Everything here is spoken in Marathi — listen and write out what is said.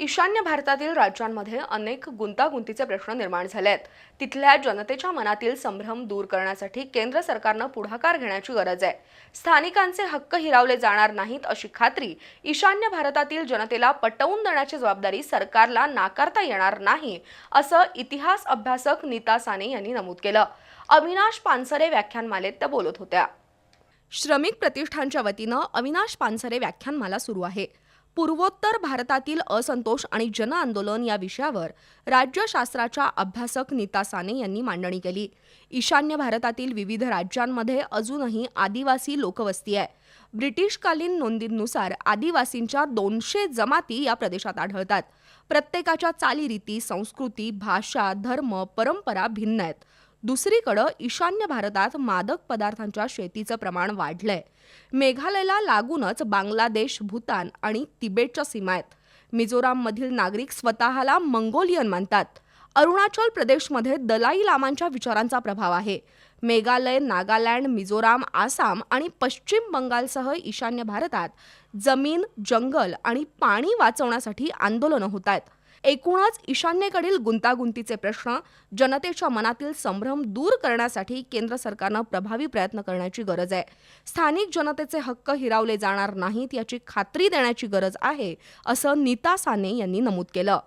ईशान्य भारतातील राज्यांमध्ये अनेक गुंतागुंतीचे प्रश्न निर्माण झाले आहेत तिथल्या जनतेच्या मनातील संभ्रम दूर करण्यासाठी केंद्र सरकारनं पुढाकार घेण्याची गरज आहे. स्थानिकांचे हक्क हिरावले जाणार नाहीत अशी खात्री ईशान्य भारतातील जनतेला पटवून देण्याची जबाबदारी सरकारला नाकारता येणार नाही असं इतिहास अभ्यासक नीता साने यांनी नमूद केलं. अविनाश पानसरे व्याख्यानमालेत त्या बोलत होत्या. श्रमिक प्रतिष्ठानच्या वतीनं अविनाश पानसरे व्याख्यानमाला सुरू आहे. पूर्वोत्तर भारतातील असंतोष आणि जनआंदोलन या विषयावर राज्यशास्त्राच्या अभ्यासक नीता साने यांनी मांडणी केली. ईशान्य भारतातील विविध राज्यांमध्ये अजूनही आदिवासी लोकवस्ती आहे. ब्रिटिशकालीन नोंदींनुसार आदिवासींच्या दोनशे जमाती या प्रदेशात आढळतात. प्रत्येकाच्या चालीरीती संस्कृती भाषा धर्म परंपरा भिन्न आहेत. दुसरीकडं ईशान्य भारतात मादक पदार्थांच्या शेतीचं प्रमाण वाढलंय. मेघालयला लागूनच बांगलादेश भूतान आणि तिबेटच्या सीमा आहेत. मिझोराममधील नागरिक स्वतःला मंगोलियन मानतात. अरुणाचल प्रदेशमध्ये दलाई लामांच्या विचारांचा प्रभाव आहे. मेघालय नागालँड मिझोराम आसाम आणि पश्चिम बंगालसह ईशान्य भारतात जमीन जंगल आणि पाणी वाचवण्यासाठी आंदोलनं होत आहेत. एकूणच ईशान्येकडील गुंतागुंतीचे प्रश्न जनतेच्या मनातील संभ्रम दूर करण्यासाठी केंद्र सरकारनं प्रभावी प्रयत्न करण्याची गरज आहे. स्थानिक जनतेचे हक्क हिरावले जाणार नाहीत याची खात्री देण्याची गरज आहे असं नीता साने यांनी नमूद केलं.